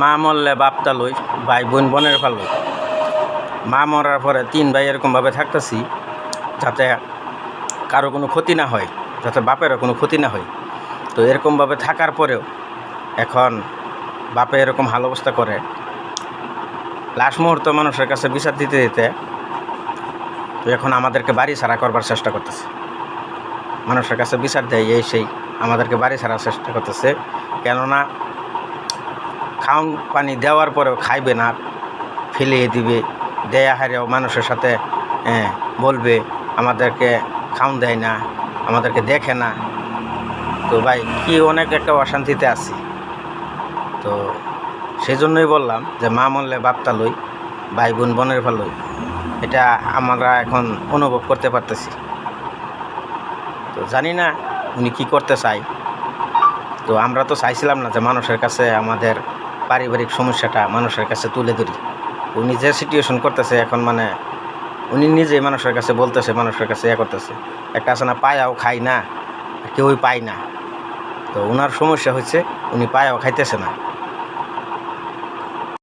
মা মরলে বাপটা লই, ভাই বোন বোনের ফালো মা মরার পরে তিন ভাই এরকমভাবে থাকতেছি, যাতে কারও কোনো ক্ষতি না হয়, যাতে বাপেরও কোনো ক্ষতি না হয়। তো এরকমভাবে থাকার পরেও এখন বাপে এরকম হাল অবস্থা করে। লাস্ট মুহূর্ত মানুষের কাছে বিচার দিতে দিতে তো এখন আমাদেরকে বাড়ি ছাড়া করবার চেষ্টা করতেছে। মানুষের কাছে বিচার দেয়, এই সেই আমাদেরকে বাড়ি ছাড়ার চেষ্টা করতেছে। কেননা খাওন পানি দেওয়ার পরেও খাইবে না, ফেলিয়ে দিবে। দেয়া হারেও মানুষের সাথে বলবে, আমাদেরকে খাওন দেয় না, আমাদেরকে দেখে না। তো ভাই, কি অনেক একটা অশান্তিতে আছি। তো সেই জন্যই বললাম যে মা মরলে বাপটা লই ভাই বোন বোনের ভালোই এটা আমরা এখন অনুভব করতে পারতেছি। তো জানি না উনি কি করতে চাই তো আমরা তো চাইছিলাম না যে মানুষের কাছে আমাদের পারিবারিক সমস্যাটা মানুষের কাছে তুলে ধরি। উনি যে সিটুয়েশন করতেছে এখন মানে উনি নিজেই মানুষের কাছে বলতেছে, মানুষের কাছে ইয়ে করতেছে। একটা আছে না, পায়াও খাই না কেউই পায় না। তো ওনার সমস্যা হচ্ছে উনি পায়াও খাইতেছে না।